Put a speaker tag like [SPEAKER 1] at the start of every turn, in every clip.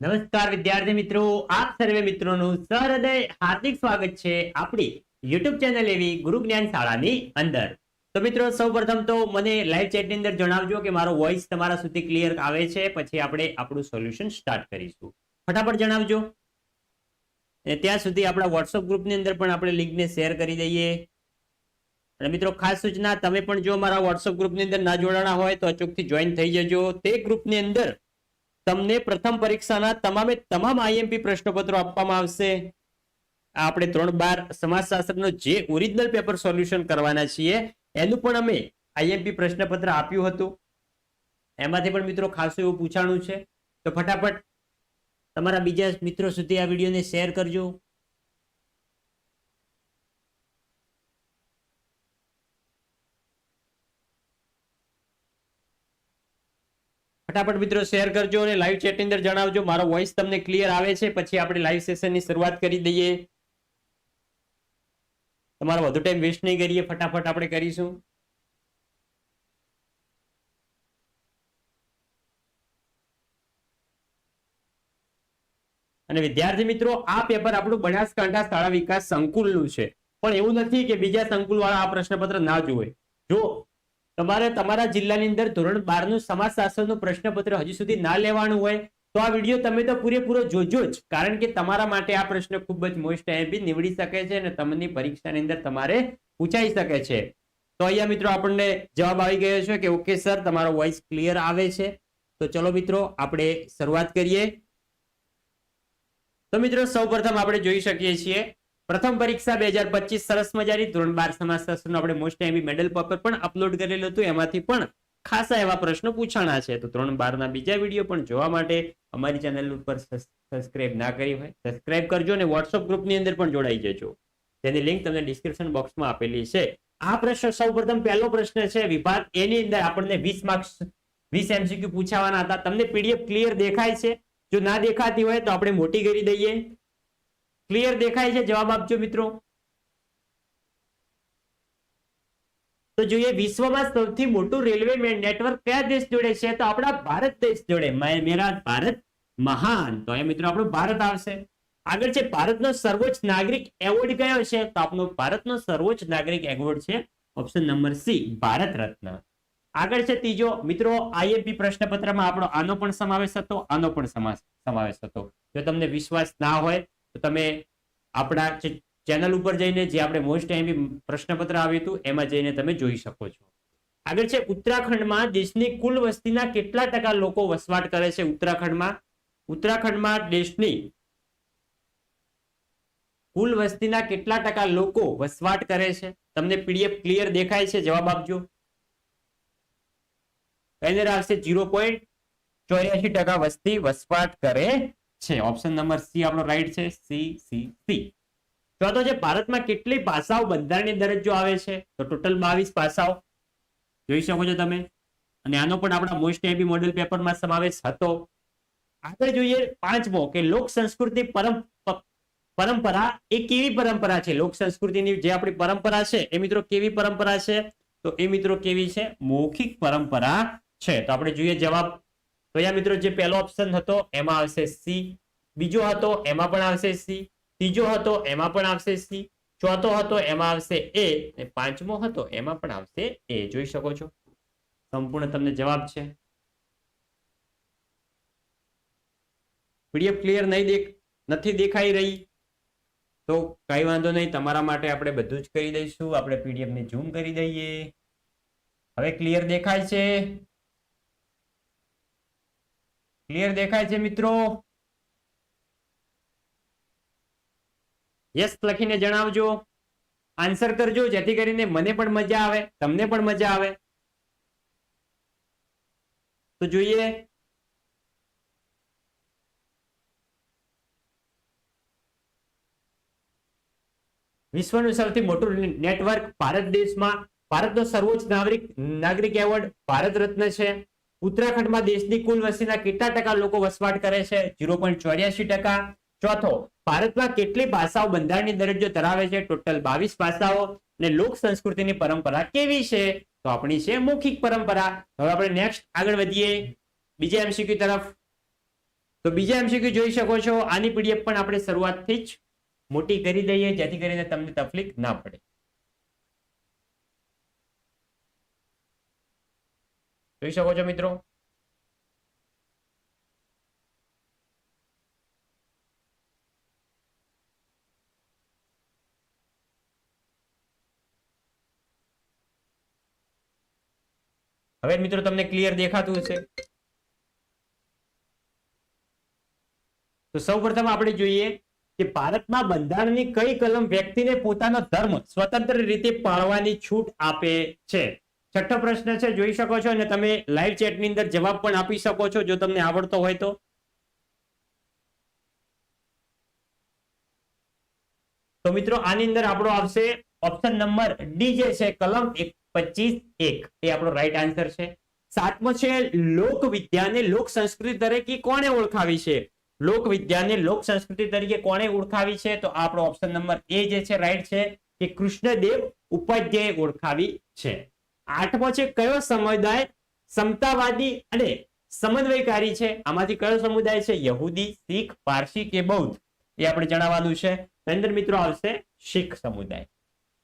[SPEAKER 1] નમસ્કાર વિદ્યાર્થી મિત્રો, આપ સર્વે મિત્રોનું સહૃદય હાર્દિક સ્વાગત છે આપણી યુટ્યુબ ચેનલ એવી ગુરુ જ્ઞાન શાળાની અંદર. તો મિત્રો, સૌપ્રથમ તો મને લાઈવ ચેટની અંદર જણાવજો કે મારો વોઇસ તમારા સુધી ક્લિયર આવે છે, પછી આપણે આપણું સોલ્યુશન સ્ટાર્ટ કરીશું. ફટાફટ જણાવજો. ત્યાં સુધી આપણા વોટ્સઅપ ગ્રુપની અંદર પણ આપણે લિંકને શેર કરી દઈએ. અને મિત્રો, ખાસ સૂચના, તમે પણ જો મારા વોટ્સઅપ ગ્રુપની અંદર ના જોડાણા હોય તો અચૂકથી જોઈન થઈ જજો. તે ગ્રુપની અંદર તમને પ્રથમ પરીક્ષાના તમામે તમામ આઈએમપી પ્રશ્નપત્રો આપવામાં આવશે. આપણે ત્રણ બાર સમાજશાસ્ત્રનો જે ઓરિજિનલ પેપર સોલ્યુશન કરવાના છીએ, એનું પણ અમે આઈએમપી પ્રશ્નપત્ર આપ્યું હતું. એમાંથી પણ મિત્રો ખાસું એવું પૂછાણું છે. તો ફટાફટ તમારા બીજા મિત્રો સુધી આ વિડીયોને શેર કરજો. ફટાફટ મિત્રો શેર કરજો અને લાઈવ ચેટની અંદર જણાવજો. મારો વોઇસ તમને ક્લિયર આવે છે. પછી આપણે લાઈવ સેશનની શરૂઆત કરી દઈએ. તમારો વધુ ટાઈમ વેસ્ટ નહીં કરીએ. ફટાફટ આપણે કરીશું. અને વિદ્યાર્થી મિત્રો, આ પેપર આપણું બનાસકાંઠા શાળા વિકાસ સંકુલનું છે. પણ એવું નથી કે બીજા સંકુલ વાળા આ પ્રશ્નપત્ર ના જોવે જો તમારે તમારા જિલ્લાની અંદર ધોરણ બારનું સમાજશાસ્ત્રનું પ્રશ્નપત્ર હજી સુધી ના લેવાનું હોય, તો આ વીડિયો તમે તો પૂરેપૂરો જોજો જ. કારણ કે તમારા માટે આ પ્રશ્ન ખૂબ જ મોસ્ટ એમ્પી નીવડી શકે છે અને તમને પરીક્ષાની અંદર તમારે પૂછાઈ શકે છે. તો અહીંયા મિત્રો આપણને જવાબ આવી ગયો છે કે ઓકે સર, તમારો વોઇસ ક્લિયર આવે છે. તો ચલો મિત્રો, આપણે શરૂઆત કરીએ. તો મિત્રો સૌપ્રથમ આપણે જોઈ શકીએ છીએ પ્રથમ પરીક્ષા બે હજાર પચીસ સરસ મજાની ધોરણ બાર સમાજશાસ્ત્રનું આપણે મોસ્ટ એમ મેડલ પેપર પણ અપલોડ કરેલું હતું. એમાંથી પણ ખાસા એવા પ્રશ્નો પૂછાણા છે. તો ત્રણ બારના બીજા વીડિયો પણ જોવા માટે અમારી ચેનલ ઉપર સબસ્ક્રાઇબ ના કરી હોય સબસ્ક્રાઇબ કરજો અને વોટ્સઅપ ગ્રુપની અંદર પણ જોડાઈ જજો. તેની લિંક તમને ડિસ્ક્રિપ્શન બોક્સમાં આપેલી છે. આ પ્રશ્ન સૌપ્રથમ પહેલો પ્રશ્ન છે. વિભાગ એની અંદર આપણને વીસ માર્ક્સ વીસ એમસીક્યુ પૂછાવાના હતા. તમને પીડીએફ ક્લિયર દેખાય છે. જો ના દેખાતી હોય તો આપણે મોટી કરી દઈએ. ક્લિયર દેખાય છે? જવાબ આપજો મિત્રો. તો જોઈએ, વિશ્વમાં સૌથી મોટું રેલવે નેટવર્ક કયા દેશ જોડે છે? તો આપણા ભારત દેશ જોડે. મેરા ભારત મહાન. તો એ મિત્રો આપણું ભારત આવશે. આગળ છે, ભારતનો સર્વોચ્ચ નાગરિક એવોર્ડ કયો છે? તો આપણો ભારતનો સર્વોચ્ચ નાગરિક એવોર્ડ છે option number C, Bharat Ratna. આગળ છે, ત્રીજો, મિત્રો, આઈએમપી પ્રશ્નપત્રમાં આપણો આનો પણ સમાવેશ હતો આનો પણ સમાવેશ હતો જો તમને વિશ્વાસ ના હોય તો તમે આપણા ચેનલ ઉપર જઈને જે આપણે મોસ્ટ એમપી પ્રશ્નપત્ર આવ્યું હતું, એમાં જઈને તમે જોઈ શકો છો. આગળ છે, ઉત્તરાખંડમાં દેશની કુલ વસ્તીના કેટલા ટકા લોકો વસવાટ કરે છે ઉત્તરાખંડમાં? ઉત્તરાખંડમાં દેશની કુલ વસ્તીના કેટલા ટકા લોકો વસવાટ કરે છે? તમને પીડીએફ ક્લિયર દેખાય છે? જવાબ આપજો. એની આવશે જીરો પોઈન્ટ ચોર્યાસી ટકા વસ્તી વસવાટ કરે છે. ઓપ્શન નંબર સી આપણો રાઈટ છે. સી સી સી ત્યાં તો જે ભારતમાં કેટલી ભાષાઓ બંધારણીય દરજ્જો આવે છે, તો ટોટલ બાવીસ ભાષાઓ જોઈ શકો છો તમે. અને આનો પણ આપણા મોસ્ટ એબી મોડેલ પેપરમાં સમાવેશ હતો. આગળ જોઈએ પાંચમો, કે લોક સંસ્કૃતિ પરમ પરંપરા એ કેવી પરંપરા છે? લોક સંસ્કૃતિની જે આપણી પરંપરા છે, એ મિત્રો કેવી પરંપરા છે? તો એ મિત્રો કેવી છે? મૌખિક પરંપરા છે. તો આપણે જોઈએ જવાબ અહીંયા મિત્રો જે પહેલો ઓપ્શન હતો, એમાં આવશે સી બીજો હતો, એમાં પણ આવશે સી ત્રીજો હતો, એમાં પણ આવશે સી ચોથો હતો, એમાં આવશે એ અને પાંચમો હતો, એમાં પણ આવશે એ જોઈ શકો છો? સંપૂર્ણ તમને જવાબ છે. પીડીએફ ક્લિયર નહીં દેખ, નથી દેખાઈ રહી. તો કઈ વાંધો નહીં, તમારા માટે આપણે બધું જ કરી દઈશું. આપણે પીડીએફ ને ઝૂમ કરી દઈએ. હવે ક્લિયર દેખાય છે. ક્લિયર દેખાય છે મિત્રો? યસ લખીને જણાવજો. આન્સર કરજો, જેથી કરીને મને પણ મજા આવે, તમને પણ મજા આવે. તો જોઈએ. વિશ્વનું સૌથી મોટું નેટવર્ક ભારત દેશમાં ભારતનો સર્વોચ્ચ નાગરિક નાગરિક એવોર્ડ ભારત રત્ન છે. ઉત્તરાખંડમાં દેશની કુલ વસ્તીના કેટલા ટકા લોકો વસવાટ કરે છે? જીરો પોઈન્ટ ચોર્યાસી ટકા. ચોથો, ભારતમાં કેટલી ભાષાઓ બંધારણની દરજ્જો ધરાવે છે? ટોટલ બાવીસ ભાષાઓ. અને લોક સંસ્કૃતિની પરંપરા કેવી છે? તો આપણી છે મૌખિક પરંપરા. હવે આપણે નેક્સ્ટ આગળ વધીએ. બીજા એમસીક્યુ તરફ. તો બીજા એમસીક્યુ જોઈ શકો છો. આની પીડીએફ પણ આપણે શરૂઆતથી જ મોટી કરી દઈએ, જેથી કરીને તમને તકલીફ ના પડે. જોઈ શકો છો મિત્રો હવે મિત્રો તમને ક્લિયર દેખાતું હશે તો સૌપ્રથમ આપણે જોઈએ કે ભારતમાં બંધારણની કઈ કલમ વ્યક્તિને પોતાનો ધર્મ સ્વતંત્ર રીતે પાળવાની છૂટ આપે છે? છઠ્ઠો પ્રશ્ન છે, જોઈ શકો છો અને તમે લાઈવ ચેટની અંદર જવાબ પણ આપી શકો છો, જો તમને આવડતો હોય તો. તો મિત્રો, આની અંદર આપણો આવશે ઓપ્શન નંબર ડી જે છે, કલમ એક, પચીસ, એક. એ આપણો રાઈટ આન્સર છે. સાતમો છે, લોક વિદ્યાને લોક સંસ્કૃતિ તરીકે કોણે ઓળખાવી છે? લોક વિદ્યાને લોક સંસ્કૃતિ તરીકે કોણે ઓળખાવી છે? તો આપણો ઓપ્શન નંબર એ જે છે રાઈટ છે, કે કૃષ્ણદેવ ઉપાધ્યાય ઓળખાવી છે. આઠમો છે, કયો સમુદાય સમતાવાદી અને સમન્વયકારી છે? આમાંથી કયો સમુદાય છે? યહૂદી, શીખ, પારસી કે બૌદ્ધ? એ આપણે જણાવવાનું છે. નરેન્દ્ર મિત્રો આવશે શીખ સમુદાય.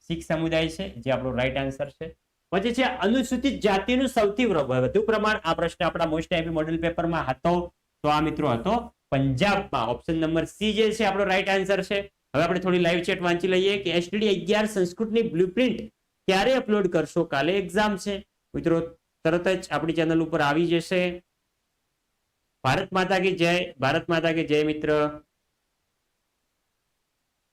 [SPEAKER 1] શીખ સમુદાય છે, જે આપણો રાઈટ આન્સર છે. પછી છે, અનુસૂચિત જાતિનું સૌથી વધુ પ્રમાણ આ પ્રશ્ન આપણા મોસ્ટ એપી મોડેલ પેપરમાં હતો. તો આ મિત્રો હતો પંજાબમાં. ઓપ્શન નંબર સી જે છે, આપણો રાઈટ આન્સર છે. હવે આપણે થોડી લાઈવ ચેટ વાંચી લઈએ કે એસટીડી અગિયાર સંસ્કૃતની બ્લુપ્રિન્ટ ક્યારે અપલોડ કરશો? કાલે એક્ઝામ છે. મિત્રો, તરત જ આપણી ચેનલ ઉપર આવી જશે. ભારત માતા કે જય. ભારત માતા કે જય, મિત્ર.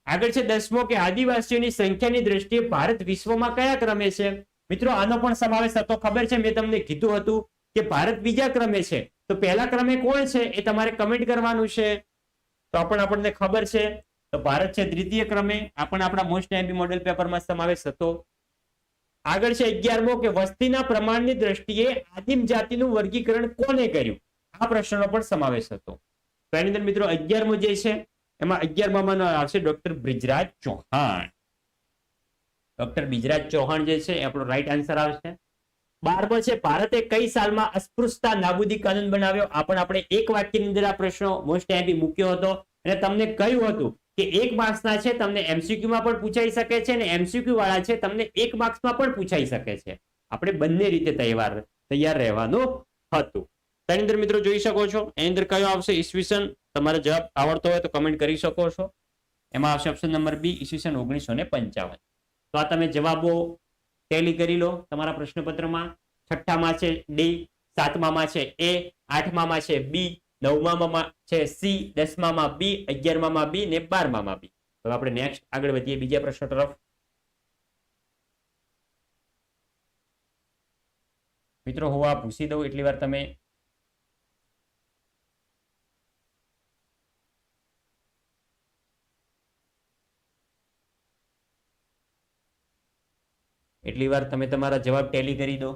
[SPEAKER 1] આગળ છે દસમો કે આદિવાસીઓની સંખ્યાની દ્રષ્ટિએ ભારત વિશ્વમાં કયા ક્રમે છે? મિત્રો, આનો પણ સમાવેશ થતો ખબર છે. મેં તમને કીધું હતું કે ભારત બીજા ક્રમે છે. તો પહેલા ક્રમે કોણ છે એ તમારે કમેન્ટ કરવાનું છે. તો પણ આપણને ખબર છે. તો ભારત છે દ્વિતીય ક્રમે. આ પણ આપણા મોસ્ટ એમ્બી મોડેલ પેપરમાં સમાવેશ થતો આગળ છે અગિયારમો કે વસ્તીના પ્રમાણની દ્રષ્ટિએ આદિમ જાતિનું વર્ગીકરણ કોને કર્યું? આ પ્રશ્નનો પણ સમાવેશ હતો. તો એની અંદર મિત્રો અગિયારમો જે છે, એમાં અગિયારમાં આવશે ડોક્ટર બ્રિજરાજ ચૌહાણ. ડોક્ટર બ્રિજરાજ ચૌહાણ જે છે, એ આપણો રાઈટ આન્સર આવશે. બારમો છે, ભારતે કઈ સાલમાં અસ્પૃશ્યતા નાબૂદી કાનૂન બનાવ્યો? આ પણ આપણે એક વાક્યની અંદર આ પ્રશ્નો મોસ્ટ એમપી મૂક્યો હતો. અને તમને કહ્યું હતું કે એક માર્ક્સના છે, તમને એમસીક્યુમાં પણ પૂછાઈ શકે છે અને એમસીક્યુ વાળા છે, તમને એક માર્ક્સમાં પણ પૂછાઈ શકે છે. આપણે બંને રીતે તૈયાર તૈયાર રહેવાનું હતું. તેની અંદર મિત્રો જોઈ શકો છો, એની અંદર કયો આવશે ઈસવીસન? તમારે જવાબ આવડતો હોય તો કમેન્ટ કરી શકો છો. એમાં આવશે ઓપ્શન નંબર બી, ઈસવીસન ઓગણીસો ને પંચાવન. તો આ તમે જવાબો ટેલી કરી લો તમારા પ્રશ્નપત્રમાં. છઠ્ઠામાં છે ડી, સાતમામાં છે એ, આઠમામાં છે બી નવમામાં છે સી, દસમામાં બી, અગિયારમામાં બી ને બારમામાં બી. હવે આપણે નેક્સ્ટ આગળ વધીએ બીજા પ્રશ્ન તરફ. મિત્રો, હું આ પૂછી દઉં, એટલી વાર તમે એટલી વાર તમે તમારા જવાબ ટેલી કરી દો.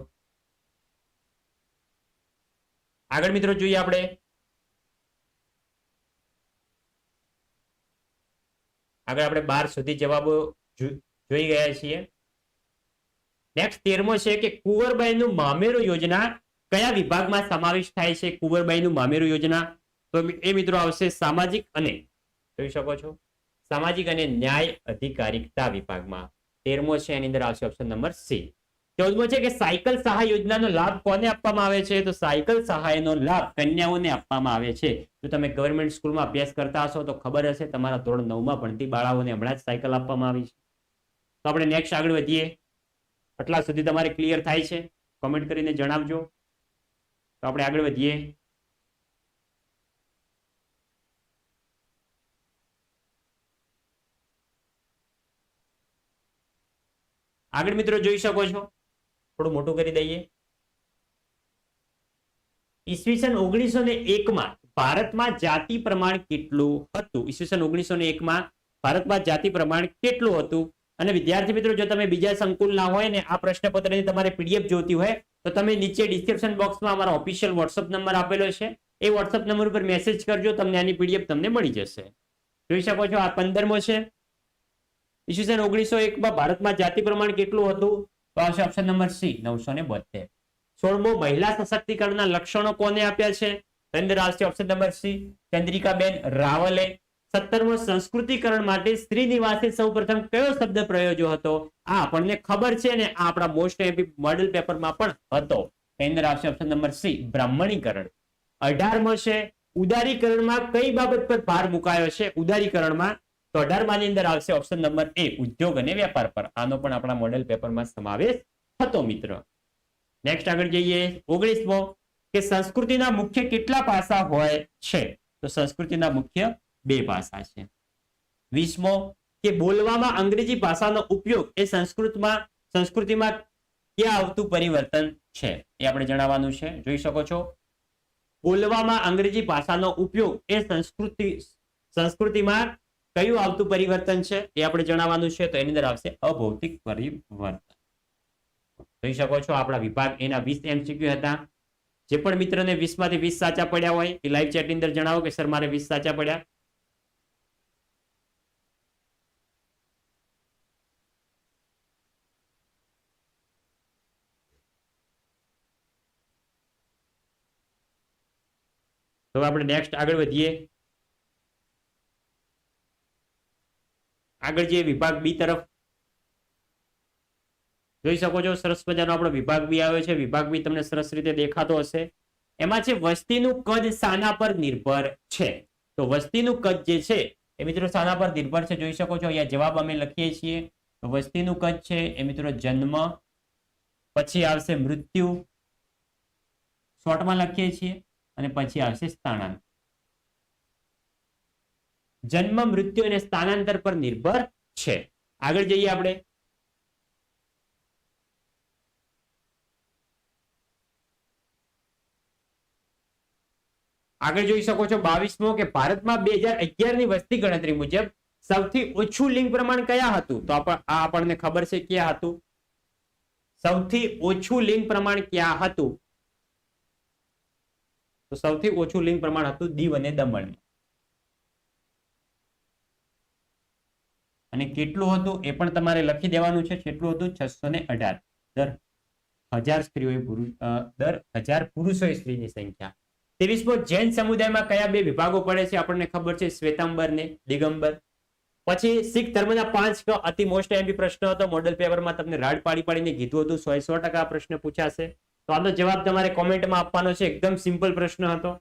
[SPEAKER 1] આગળ મિત્રો, જોઈએ આપણે. આગળ આપણે બાર સુધી જવાબો જોઈ ગયા છીએ. નેક્સ્ટ તેરમો છે કે કુંવરબાઈનું મામેરું યોજના કયા વિભાગમાં સમાવેશ થાય છે? કુંવરબાઈનું મામેરું યોજના. તો એ મિત્રો આવશે સામાજિક અને જોઈ શકો છો. સામાજિક અને ન્યાય અધિકારિકતા વિભાગમાં. તેરમો છે, એની અંદર આવશે ઓપ્શન નંબર સી. ચૌદમો છે કે સાયકલ સહાય યોજનાનો લાભ કોને આપવામાં આવે છે? તો સાયકલ સહાયનો લાભ કન્યાઓને આપવામાં આવે છે. જો તમે ગવર્મેન્ટ સ્કૂલમાં અભ્યાસ કરતા હશો, તો ખબર હશે તમારા ધોરણ નવમાં ભણતી બાળાઓને હમણાં જ સાયકલ આપવામાં આવી છે. તો આપણે નેક્સ્ટ આગળ વધીએ. આટલા સુધી તમારે ક્લિયર થાય છે? કોમેન્ટ કરીને જણાવજો. તો આપણે આગળ વધીએ. આગળ મિત્રો જોઈ શકો છો. થોડું મોટું કરી દઈએ. ઈસવીસન ઓગણીસો ને એકમાં ભારતમાં જાતિ પ્રમાણ કેટલું હતું? ઈસવીસન ઓગણીસો ને એકમાં ભારતમાં જાતિ પ્રમાણ કેટલું હતું? અને વિદ્યાર્થી મિત્રો, જો તમે બીજા સંકુલના હોય ને આ પ્રશ્નપત્રની તમારે પીડીએફ જોતી હોય, તો તમે નીચે ડિસ્ક્રિપ્શન બોક્સમાં અમારો ઓફિશિયલ વોટ્સઅપ નંબર આપેલો છે. એ વોટ્સઅપ નંબર ઉપર મેસેજ કરજો, તમને આની પીડીએફ તમને મળી જશે. જોઈ શકો છો, આ પંદરમો છે. ઈસવીસન ઓગણીસો એકમાં ભારતમાં જાતિ પ્રમાણ કેટલું હતું? તો આવશે ઓપ્શન નંબર સી નવસો ને બોતેર. સોળમો, મહિલા સશક્તિકરણના લક્ષણો કોને આપ્યા છે? તો અંદર આવશે ઓપ્શન નંબર સી ચંદ્રિકાબેન રાવલે. સત્તરમો, સંસ્કૃતિકરણ માટે સ્ત્રી નિવાસે સૌ સૌપ્રથમ કયો શબ્દ પ્રયોજ્યો હતો? આ આપણને ખબર છે ને, આ આપણા મોસ્ટ એમ્પી મોડેલ પેપરમાં પણ હતો. એની અંદર આવશે ઓપ્શન નંબર સી બ્રાહ્મણીકરણ. અઢારમો છે, ઉદારીકરણમાં કઈ બાબત પર ભાર મુકાયો છે? ઉદારીકરણમાં તો અઢારમાંની અંદર આવશે ઓપ્શન નંબર એ, ઉદ્યોગ અને વેપાર પર. આનો પણ આપણા મોડેલ પેપરમાં સમાવેશ થતો, મિત્ર. નેક્સ્ટ આગળ જઈએ, ઓગણીસમો, કે સંસ્કૃતિના મુખ્ય કેટલા પાસા હોય છે? તો સંસ્કૃતિના મુખ્ય બે પાસા છે. વીસમો, કે બોલવામાં અંગ્રેજી ભાષાનો ઉપયોગ એ સંસ્કૃતમાં, સંસ્કૃતિમાં ક્યાં આવતું પરિવર્તન છે? એ આપણે જણાવવાનું છે. જોઈ શકો છો. બોલવામાં અંગ્રેજી ભાષાનો ઉપયોગ એ સંસ્કૃતિ, સંસ્કૃતિમાં કયું આવતું પરિવર્તન છે એ આપણે જણાવવાનું છે, તો એની અંદર આવશે અભૌતિક પરિવર્તન. જોઈ શકો છો આપણા વિભાગ એના વીસ એમસીક્યુ હતા. જે પણ મિત્રને વીસમાંથી વીસ સાચા પડ્યા હોય, એ લાઈવ ચેટની અંદર જણાવો કે સર મારે વીસ સાચા પડ્યા? તો આપણે નેક્સ્ટ આગળ વધીએ. આગળ જે વિભાગ બી તરફ જોઈ શકો છો, સરસ મજાનો આપણો વિભાગ બી આવ્યો છે. વિભાગ બી તમને સરસ રીતે દેખાતો હશે. એમાં છે, વસ્તીનું કદ સાના પર નિર્ભર છે. તો વસ્તીનું કદ જે છે, એ મિત્રો સાના પર નિર્ભર છે, જોઈ શકો છો. અહીંયા જવાબ અમે લખીએ છીએ. વસ્તીનું કદ છે, એ મિત્રો જન્મ પછી આવશે મૃત્યુ. શોર્ટમાં લખીએ છીએ અને પછી આવશે સ્થાનાંતર. જન્મ, મૃત્યુ અને સ્થાનાંતર પર નિર્ભર છે. આગળ જઈએ આપણે. આગળ જોઈ શકો છો બાવીસમો કે ભારતમાં બે ની વસ્તી ગણતરી મુજબ સૌથી ઓછું લિંગ પ્રમાણ કયા હતું? તો આ આપણને ખબર છે ક્યાં હતું? સૌથી ઓછું લિંગ પ્રમાણ ક્યાં હતું? તો સૌથી ઓછું લિંગ પ્રમાણ હતું દીવ અને દમણમાં અને કેટલું હતું એ પણ તમારે લખી દેવાનું છે. કેટલું હતું? છસો ને અઢાર. દર હજાર સ્ત્રીઓ પુરુષ દર હજાર પુરુષોએ સ્ત્રીની સંખ્યા. ત્રીસમો જૈન સમુદાયમાં કયા બે વિભાગો પડે છે? આપણને ખબર છે શ્વેતાંબર ને દિગંબર. પછી શીખ ધર્મના પાંચ અતિ મોસ્ટ એમપી પ્રશ્ન હતો. મોડલ પેપરમાં તમને રાડ પાડી પાડીને કીધું હતું. સો સો ટકા પ્રશ્ન પૂછાશે. તો આનો જવાબ તમારે કોમેન્ટમાં આપવાનો છે. એકદમ સિમ્પલ પ્રશ્ન હતો.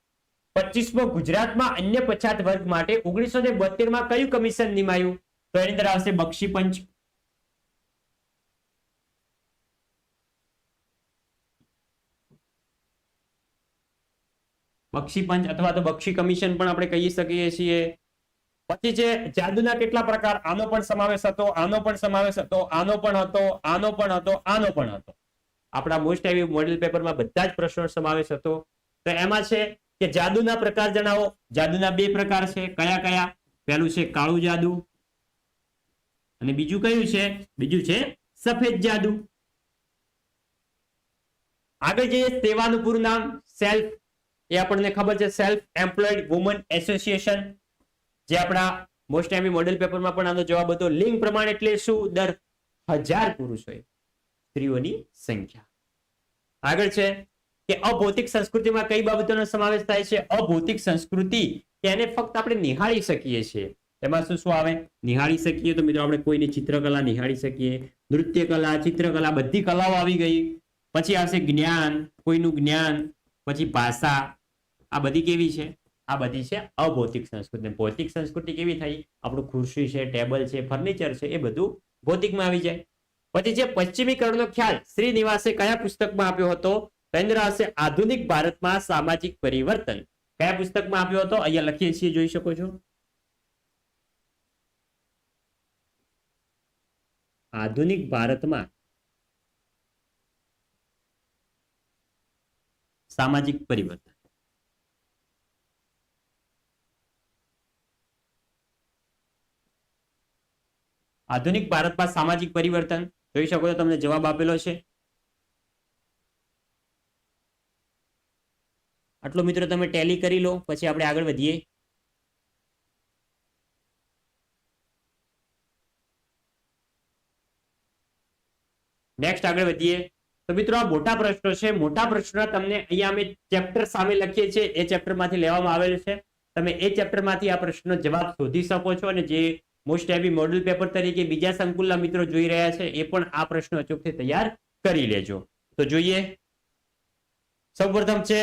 [SPEAKER 1] પચીસમો ગુજરાતમાં અન્ય પછાત વર્ગ માટે ઓગણીસો ને બોતેરમાં કયું કમિશન નિમાયું? તો એની અંદર આવશે? બક્ષી પંચ. બક્ષી પંચ અથવા તો બક્ષી કમિશન પણ આપણે કહી શકીએ છીએ. પછી છે, જાદુના કેટલા પ્રકાર? આનો પણ સમાવેશ હતો, આનો પણ સમાવેશ હતો, આનો પણ હતો, આનો પણ હતો, આનો પણ હતો. આપણા મોસ્ટ એવી મોડેલ પેપરમાં બધા જ પ્રશ્નો સમાવેશ હતો. તો એમાં છે કે જાદુના પ્રકાર જણાવો. જાદુના બે પ્રકાર છે. કયા કયા? પહેલું છે કાળું જાદુ અને બીજું કયું છે? બીજું છે સફેદ જાદુ. આગળ જઈએ સેવાનું પૂરું નામ સેલ્ફ એ આપણને ખબર છે સેલ્ફ એમ્પ્લોયડ વુમન એસોસિએશન જે આપણા મોસ્ટ એમી મોડેલ પેપરમાં પણ આનો જવાબ હતો, લિંગ પ્રમાણ એટલે શું? દર હજાર પુરુષોએ સ્ત્રીઓની સંખ્યા. આગળ છે કે અભૌતિક સંસ્કૃતિમાં કઈ બાબતોનો સમાવેશ થાય છે? અભૌતિક સંસ્કૃતિ તેને ફક્ત આપણે નિહાળી શકીએ છીએ. એમાં શું શું આવે? નિહાળી શકીએ. તો મિત્રો, આપણે કોઈની ચિત્રકલા નિહાળી શકીએ. નૃત્ય કલા ચિત્રકલા બધી કલાઓ આવી ગઈ. પછી આવશે જ્ઞાન, કોઈનું જ્ઞાન, પછી ભાષા. આ બધી કેવી છે? આ બધી છે અભૌતિક સંસ્કૃતિ. ભૌતિક સંસ્કૃતિ કેવી થઈ? આપણું ખુરશી છે, ટેબલ છે, ફર્નિચર છે, એ બધું ભૌતિકમાં આવી જાય. પછી જે પશ્ચિમીકરણનો ખ્યાલ શ્રીનિવાસે કયા પુસ્તકમાં આપ્યો હતો? કેન્દ્ર હશે આધુનિક ભારતમાં સામાજિક પરિવર્તન. કયા પુસ્તકમાં આપ્યો હતો? અહીંયા લખીએ છીએ, જોઈ શકો છો. આધુનિક ભારતમાં સામાજિક પરિવર્તન. આધુનિક ભારતમાં સામાજિક પરિવર્તન, જોઈ શકો છો તમને જવાબ આપેલો છે. આટલો મિત્રો તમે ટેલી કરી લો, પછી આપણે આગળ વધીએ. નેક્સ્ટ આગળ વધીએ. તો મિત્રો, આ મોટા પ્રશ્નો છે. મોટા પ્રશ્નો તમને અહીંયા અમે ચેપ્ટર સામે લખીએ છીએ. એ ચેપ્ટરમાંથી લેવામાં આવેલ છે. તમે એ ચેપ્ટરમાંથી આ પ્રશ્નનો જવાબ શોધી શકો છો અને જે મોસ્ટ હેવી મોડલ પેપર તરીકે બીજા સંકુલના મિત્રો જોઈ રહ્યા છે, એ પણ આ પ્રશ્ન અચૂકથી તૈયાર કરી લેજો. તો જોઈએ. સૌપ્રથમ છે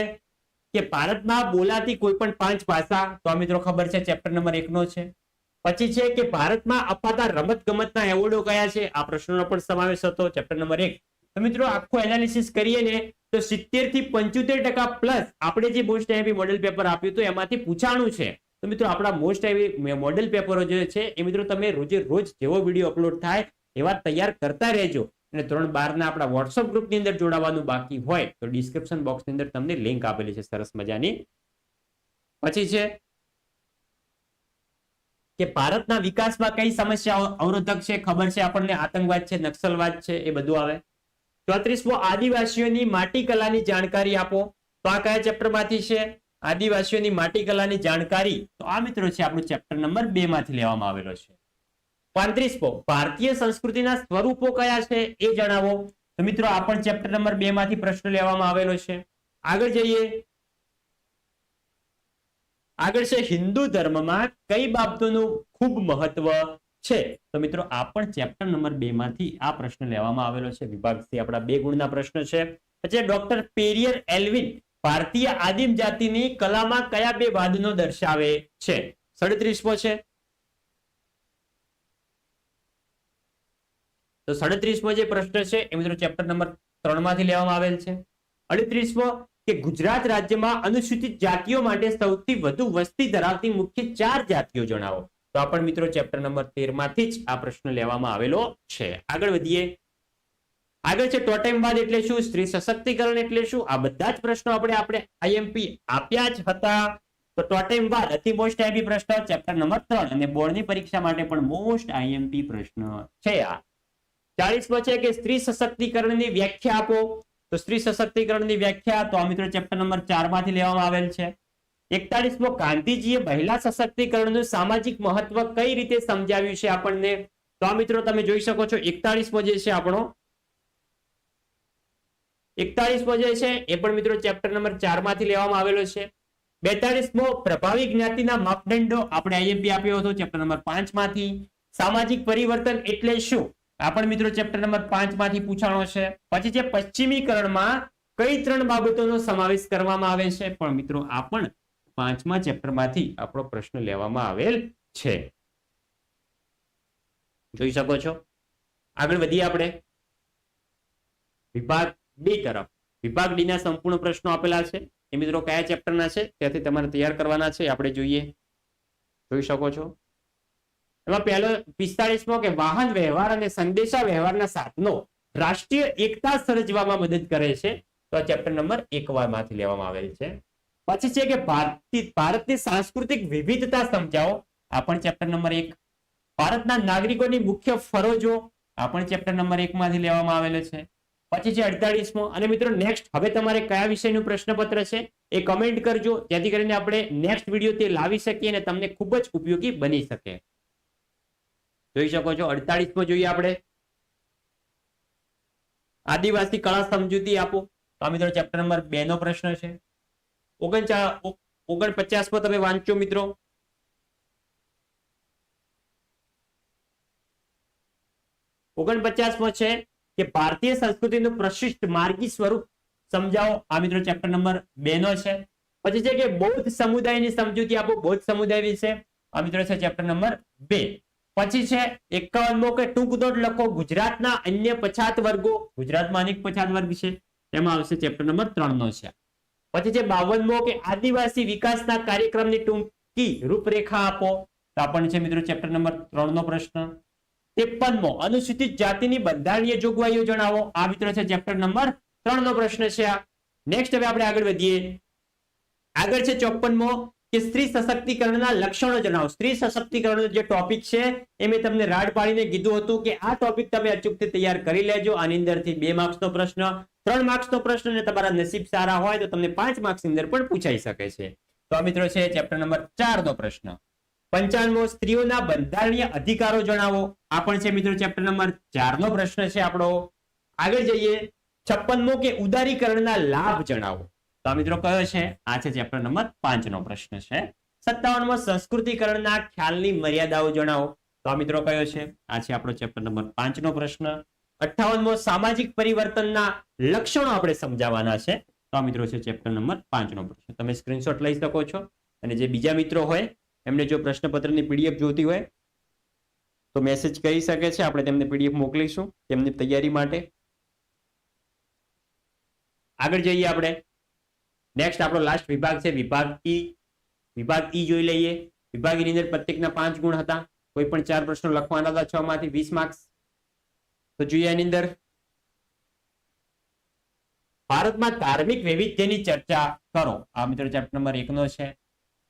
[SPEAKER 1] કે ભારતમાં બોલાતી કોઈ પણ પાંચ ભાષા, તો આ મિત્રો ખબર છે ચેપ્ટર નંબર એકનો છે. પછી છે કે ભારતમાં અપાતા રમત ગમતના એવોર્ડો કયા છે? આ પ્રશ્નનો પણ સમાવેશ હતો, ચેપ્ટર નંબર એક. તો મિત્રો, આખું એનાલિસિસ કરીએ ને, તો સિત્તેરથી પંચોતેર ટકા પ્લસ આપણે જે મોસ્ટ હેવી મોડેલ પેપર આપ્યું હતું, એમાંથી પૂછાણું છે. તો મિત્રો, આપણા મોસ્ટ હેવી મોડેલ પેપરો જે છે, એ મિત્રો તમે રોજે રોજ જેવો વીડિયો અપલોડ થાય એવા તૈયાર કરતા રહેજો. અને ધોરણ બાર ના આપણા વોટ્સઅપ ગ્રુપની અંદર જોડાવાનું બાકી હોય, તો ડિસ્ક્રિપ્શન બોક્સની અંદર તમને લિંક આપેલી છે, સરસ મજાની. પછી છે કે ભારતના વિકાસમાં કઈ સમસ્યાઓ, અવરોધક છે, ખબર છે આપણને? આતંકવાદ છે, નક્સલવાદ છે, એ બધું આવે. ચોત્રીસમો, આદિવાસીઓની માટી કલાની જાણકારી આપો. તો આ કયા ચેપ્ટરમાંથી છે? આદિવાસીઓની માટી કલાની જાણકારી. તો આ મિત્રો છે આપણું ચેપ્ટર નંબર બે માંથી લેવામાં આવેલો છે. પાંત્રીસમો, ભારતીય સંસ્કૃતિના સ્વરૂપો કયા છે એ જણાવો. તો મિત્રો, આ પણ ચેપ્ટર નંબર બે માંથી પ્રશ્ન લેવામાં આવેલો છે. આગળ જઈએ. આગળ છે હિન્દુ ધર્મમાં કઈ બાબતોનું ખૂબ મહત્વ છે? તો મિત્રો, આ પણ ચેપ્ટર નંબર બે માંથી આ પ્રશ્ન લેવામાં આવેલો છે. વિભાગ સી આપણા બે ગુણના પ્રશ્ન છે. પછી ડોક્ટર પેરિયર એલ્વિન ભારતીય આદિમ જાતિની કલામાં કયા બે વાદનો દર્શાવે છે? સડત્રીસમો છે. તો સડત્રીસમો જે પ્રશ્ન છે એ મિત્રો ચેપ્ટર નંબર ત્રણમાંથી લેવામાં આવેલ છે. અડત્રીસમો કે ગુજરાત રાજ્યમાં અનુસૂચિત જાતિઓ માટે સૌથી વધુ વસ્તી ધરાવતી મુખ્ય ચાર જાતિઓ જણાવો. તો આ પણ મિત્રો ચેપ્ટર નંબર તેરમાંથી જ આ પ્રશ્ન લેવામાં આવેલો છે. આગળ વધીએ. આગળ છે ટોટેમવાદ એટલે શું? સ્ત્રી સશક્તિકરણ એટલે શું? આ બધા જ પ્રશ્નો આપણે આપણે આઈએમપી આપ્યા જ હતા. તો ટોટેમવાદ અતિ મોસ્ટ આઈએમપી પ્રશ્ન, ચેપ્ટર નંબર ત્રણ અને બોર્ડની પરીક્ષા માટે પણ મોસ્ટ આઈએમપી પ્રશ્ન છે આ. ચાલીસમો છે કે સ્ત્રી સશક્તિકરણની વ્યાખ્યા આપો. તો સ્ત્રી સશક્તિકરણની વ્યાખ્યા તો આ મિત્રો ચેપ્ટર નંબર ચારમાંથી લેવામાં આવેલ છે. એકતાલીસમો ગાંધીજીએ મહિલા સશક્તિકરણનું સામાજિક મહત્વ કઈ રીતે સમજાવ્યું છે આપણને? તો આ મિત્રો તમે જોઈ શકો છો એકતાલીસમો જે છે આપણો એકતાલીસમો જે છે એ પણ મિત્રો ચેપ્ટર નંબર ચારમાંથી લેવામાં આવેલો છે. બેતાલીસમો પ્રભાવી જ્ઞાતિના માપદંડો આપણે આઈએમપી આપ્યો હતો ચેપ્ટર નંબર પાંચમાંથી. સામાજિક પરિવર્તન એટલે શું? આ પણ મિત્રો ચેપ્ટર નંબર પાંચમાંથી પૂછાણો છે. પછી છે પશ્ચિમીકરણમાં કઈ ત્રણ બાબતોનો સમાવેશ કરવામાં આવે છે? પણ મિત્રો આ પણ પાંચમા ચેપ્ટરમાંથી આપણો પ્રશ્ન લેવામાં આવેલ છે. જોઈ શકો છો? આગળ વધીએ આપણે. વિભાગ બી તરફ. વિભાગ ડી ના સંપૂર્ણ પ્રશ્નો આપેલા છે. એ મિત્રો કયા ચેપ્ટરના છે? ત્યાંથી તમારે તૈયાર કરવાના છે. આપણે જોઈએ. જોઈ શકો છો? એમાં પહેલો પિસ્તાળીસમો કે વાહન વ્યવહાર અને સંદેશા વ્યવહારના સાધનો રાષ્ટ્રીય એકતા સર્જવામાં મદદ કરે છે. તો આ ચેપ્ટર નંબર એક માંથી લેવામાં આવેલ છે. પછી છે કે ભારતી, ભારતની સાંસ્કૃતિક વિવિધતા સમજાવો. આ પણ ચેપ્ટર નંબર એક. ભારતના નાગરિકોની મુખ્ય ફરજો આ પણ ચેપ્ટર નંબર એક માંથી લેવામાં આવેલો છે. પછી છે અડતાળીસમો. અને મિત્રો નેક્સ્ટ હવે તમારે કયા વિષયનું પ્રશ્નપત્ર છે એ કમેન્ટ કરજો. જેથી કરીને આપણે નેક્સ્ટ વીડિયો તે લાવી શકીએ અને તમને ખૂબ જ ઉપયોગી બની શકે. જોઈ શકો છો. અડતાલીસમો જોઈએ આપણે. આદિવાસી કળા સમજૂતી આપો. તો મિત્રો ચેપ્ટર નંબર બે નો પ્રશ્ન છે. ઓગણચા, ઓગણપચાસમો તમે વાંચો મિત્રો. ઓગણપચાસમો છે કે ભારતીય સંસ્કૃતિનું પ્રશિષ્ટ માર્ગી સ્વરૂપ. સમજાવો. આ મિત્રો ચેપ્ટર નંબર બે નો છે. પછી છે કે બૌદ્ધ સમુદાયની સમજૂતી આપો. બૌદ્ધ સમુદાય વિશે. આ મિત્રો છે ચેપ્ટર નંબર બે. પછી છે એકાવનમો કે ટૂંક નોટ લખો ગુજરાતના અન્ય પછાત વર્ગો. ગુજરાતમાં અનેક પછાત વર્ગ છે. તેમાં આવશે ચેપ્ટર નંબર ત્રણ નો છે. પછી છે બાવનમો કે આદિવાસી વિકાસના કાર્યક્રમની ટૂંકી રૂપરેખા આપો. તો આપણને છે મિત્રો ચેપ્ટર નંબર ત્રણ નો પ્રશ્ન. ત્રેપનમો, અનુસૂચિત જાતિની બંધારણીય જોગવાઈઓ જણાવો. આ મિત્રો છે ચેપ્ટર નંબર ત્રણ નો પ્રશ્ન છે આ. નેક્સ્ટ હવે આપણે આગળ વધીએ. આગળ છે ચોપનમો કે સ્ત્રી સશક્તિકરણના લક્ષણો જણાવો. સ્ત્રી સશક્તિકરણનો જે ટોપિક છે, એ મેં તમને રાડ પાડીને કીધું હતું કે આ ટોપિક તમે અચૂકથી તૈયાર કરી લેજો. આની અંદરથી બે માર્ક્સનો પ્રશ્ન, ત્રણ માર્ક્સનો પ્રશ્ન તમારા નસીબ સારા હોય તો તમને પાંચ માર્ક્સની અંદર પણ પૂછાઈ શકે છે. તો આ મિત્રો છે ચેપ્ટર નંબર ચાર નો પ્રશ્ન. પંચાણમો સ્ત્રીઓના બંધારણીય અધિકારો જણાવો. આ પણ છે મિત્રો ચેપ્ટર નંબર ચાર નો પ્રશ્ન છે આપણો. આગળ જઈએ. છપ્પનમો કે ઉદારીકરણના લાભ જણાવો. તો આ મિત્રો કયો છે? આ છે ચેપ્ટર નંબર પાંચ નો પ્રશ્ન છે. સત્તાવનમો સંસ્કૃતિકરણના ખ્યાલની મર્યાદાઓ જણાવો. તો આ મિત્રો કયો છે? આ છે આપણો ચેપ્ટર નંબર પાંચ નો પ્રશ્ન. અઠ્ઠાવનમો સામાજિક પરિવર્તનના લક્ષણો આપણે સમજાવવાના છે. તો આ મિત્રો છે ચેપ્ટર નંબર પાંચ નો પ્રશ્ન. તમે સ્ક્રીનશોટ લઈ શકો છો. અને જે બીજા મિત્રો હોય, એમને જો પ્રશ્નપત્રની પીડીએફ જોતી હોય, તો મેસેજ કરી શકે છે. આપણે તેમને પીડીએફ મોકલીશું તેમની તૈયારી માટે. આગળ જઈએ આપણે. નેક્સ્ટ આપણો લાસ્ટ વિભાગ છે વિભાગ ઈ વિભાગ ઈ જોઈ લઈએ. વિભાગની અંદર પ્રત્યેકના પાંચ ગુણ હતા. કોઈ પણ ચાર પ્રશ્નો લખવાના હતા, છ માંથી વીસ માર્ક્સ તો જોઈએ એની અંદર. ભારતમાં ધાર્મિક વૈવિધ્યની ચર્ચા કરો. આ મિત્રો ચેપ્ટર નંબર એક નો છે.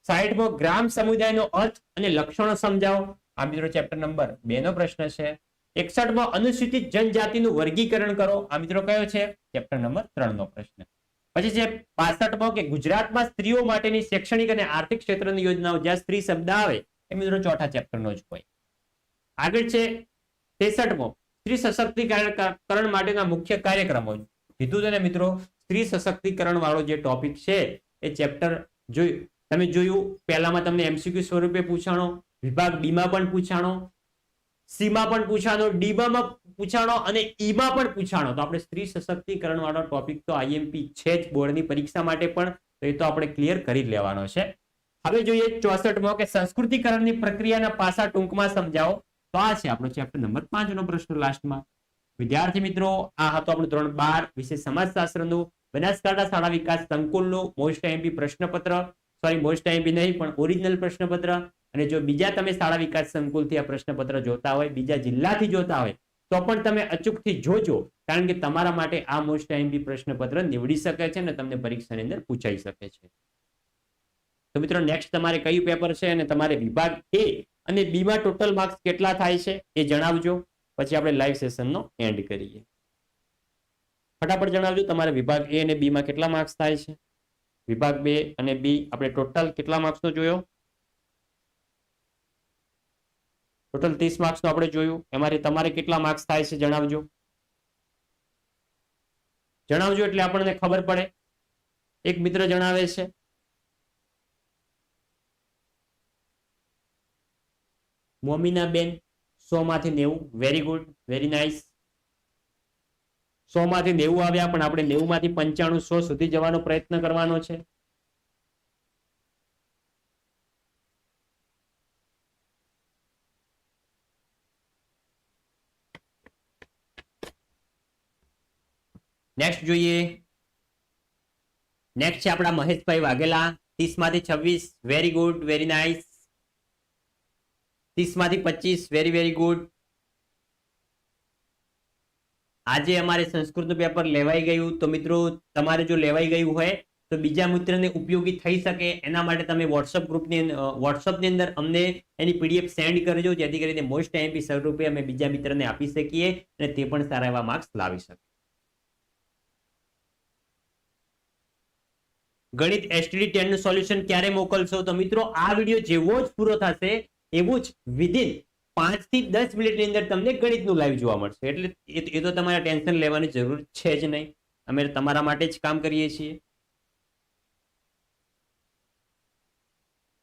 [SPEAKER 1] સાઈડમાં ગ્રામ સમુદાયનો અર્થ અને લક્ષણો સમજાવો. આ મિત્રો ચેપ્ટર નંબર બે નો પ્રશ્ન છે. એકસઠમો, અનુસૂચિત જનજાતિનું વર્ગીકરણ કરો. આ મિત્રો કયો છે? ચેપ્ટર નંબર ત્રણ નો પ્રશ્ન. પછી છે પાસઠમો કે ગુજરાતમાં સ્ત્રીઓ માટેની શૈક્ષણિક અને આર્થિક ક્ષેત્રની યોજનાઓ જ્યાં સ્ત્રી શબ્દ આવે, એ મિત્રો ચોથા ચેપ્ટરનો જ હોય. આગળ છે તેસઠમો સ્ત્રી સશક્તિકરણ માટેના મુખ્ય કાર્યક્રમો. કીધું છે મિત્રો, સ્ત્રી સશક્તિકરણ વાળો જે ટોપિક છે, એ ચેપ્ટર જોયું. તમે જોયું, પહેલામાં તમને એમસીક્યુ સ્વરૂપે પૂછાણો, વિભાગ બીમાં પણ પૂછાણો સી માં પણ પૂછાણો ડી માં, પૂછાણો અને ઈ માં પણ પૂછાણો. તો આપણે સ્ત્રી સશક્તિકરણ વાળો ટોપિક તો આઈએમપી છે જ બોર્ડની પરીક્ષા માટે પણ એ તો આપણે ક્લિયર કરી લેવાનો છે. હવે જોઈએ ચોસઠમો કે સંસ્કૃતિકરણની પ્રક્રિયાના પાસા ટૂંકમાં સમજાવો. તો આ છે આપણો ચેપ્ટર નંબર પાંચ નો પ્રશ્ન લાસ્ટમાં વિદ્યાર્થી મિત્રો, આ હતો આપણું ધોરણ બાર, વિશે સમાજશાસ્ત્રનું, બનાસકાંઠા શાળા વિકાસ સંકુલનું, મોસ્ટ એમપી પ્રશ્નપત્ર. સોરી મોસ્ટ એમપી નહીં, પણ ઓરિજિનલ પ્રશ્નપત્ર. અને જો બીજા તમે શાળા વિકાસ સંકુલથી આ પ્રશ્નપત્ર જોતા હોય, બીજા જિલ્લાથી જોતા હોય, તો પણ તમે અચૂકથી જોજો, કારણ કે તમારા માટે આ મોસ્ટ એમપી પ્રશ્નપત્ર નીવડી શકે છે અને તમને પરીક્ષાની અંદર પૂછાઈ શકે છે. તો મિત્રો નેક્સ્ટ તમારે કયું પેપર છે અને તમારે વિભાગ એ અને બી માં ટોટલ માર્ક્સ કેટલા થાય છે એ જણાવજો. પછી આપણે લાઈવ સેશનનો એન્ડ કરીએ. ફટાફટ જણાવજો તમારે વિભાગ એ અને બીમાં કેટલા માર્ક્સ થાય છે. વિભાગ બે અને બી આપણે ટોટલ કેટલા માર્ક્સનો જોયો? ટોટલ ત્રીસ માર્ક્સનો આપણે જોયું. એમાંથી તમારે કેટલા માર્ક્સ થાય છે જણાવજો. જણાવજો એટલે આપણને ખબર પડે. એક મિત્ર જણાવે છે. મોમીના બેન સો માંથી નેવું. વેરી ગુડ વેરી નાઇસ સો માંથી નેવું આવ્યા, પણ આપણે નેવું માંથી પંચાણું સો સુધી જવાનો પ્રયત્ન કરવાનો છે. નેક્સ્ટ જોઈએ. નેક્સ્ટ છે આપણા મહેશભાઈ વાઘેલા. ત્રીસમાંથી છવ્વીસ વેરી ગુડ વેરી નાઇસ ત્રીસમાંથી પચીસ વેરી વેરી ગુડ આજે અમારે સંસ્કૃતનું પેપર લેવાઈ ગયું. તો મિત્રો, તમારે જો લેવાઈ ગયું હોય, તો બીજા મિત્રને ઉપયોગી થઈ શકે. એના માટે તમે વોટ્સઅપ ગ્રુપની વોટ્સઅપની અંદર અમને એની પીડીએફ સેન્ડ કરજો. જેથી કરીને મોસ્ટ એમપી સ્વરૂપે અમે બીજા મિત્રને આપી શકીએ અને તે પણ સારા એવા માર્ક્સ લાવી શકે ગણિત એસટીડી ટેનનું સોલ્યુશન ક્યારે મોકલશો? તો મિત્રો, આ વીડિયો જેવો જ પૂરો થશે, એવું જ વિધિન પાંચથી દસ મિનિટની અંદર તમને ગણિતનું લાઈવ જોવા મળશે. એટલે એ તો તમારે ટેન્શન લેવાની જરૂર છે જ નહીં. અમે તમારા માટે જ કામ કરીએ છીએ.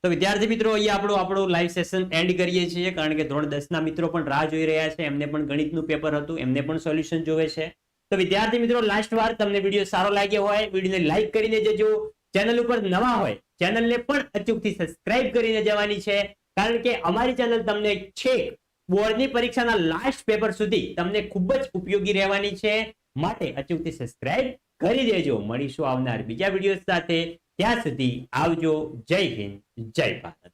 [SPEAKER 1] તો વિદ્યાર્થી મિત્રો, અહીંયા આપણું આપણું લાઈવ સેશન એન્ડ કરીએ છીએ, કારણ કે ધોરણ દસ ના મિત્રો પણ રાહ જોઈ રહ્યા છે. એમને પણ ગણિતનું પેપર હતું, એમને પણ સોલ્યુશન જોવે છે. તો વિદ્યાર્થી મિત્રો લાસ્ટ વાર તમને વીડિયો સારો લાગ્યો હોય વિડીયોને લાઈક કરીને જજો. ચેનલ ઉપર નવા હોય ચેનલને પણ અચૂકથી સબસ્ક્રાઇબ કરીને જવાની છે. કારણ કે અમારી ચેનલ તમને છેક બોર્ડની પરીક્ષાના લાસ્ટ પેપર સુધી તમને ખૂબ જ ઉપયોગી રહેવાની છે. માટે અચૂકથી સબસ્ક્રાઇબ કરી દેજો. મળીશું આવનાર બીજા વીડિયો સાથે. ત્યાં સુધી આવજો. જય હિન્દ. જય ભારત.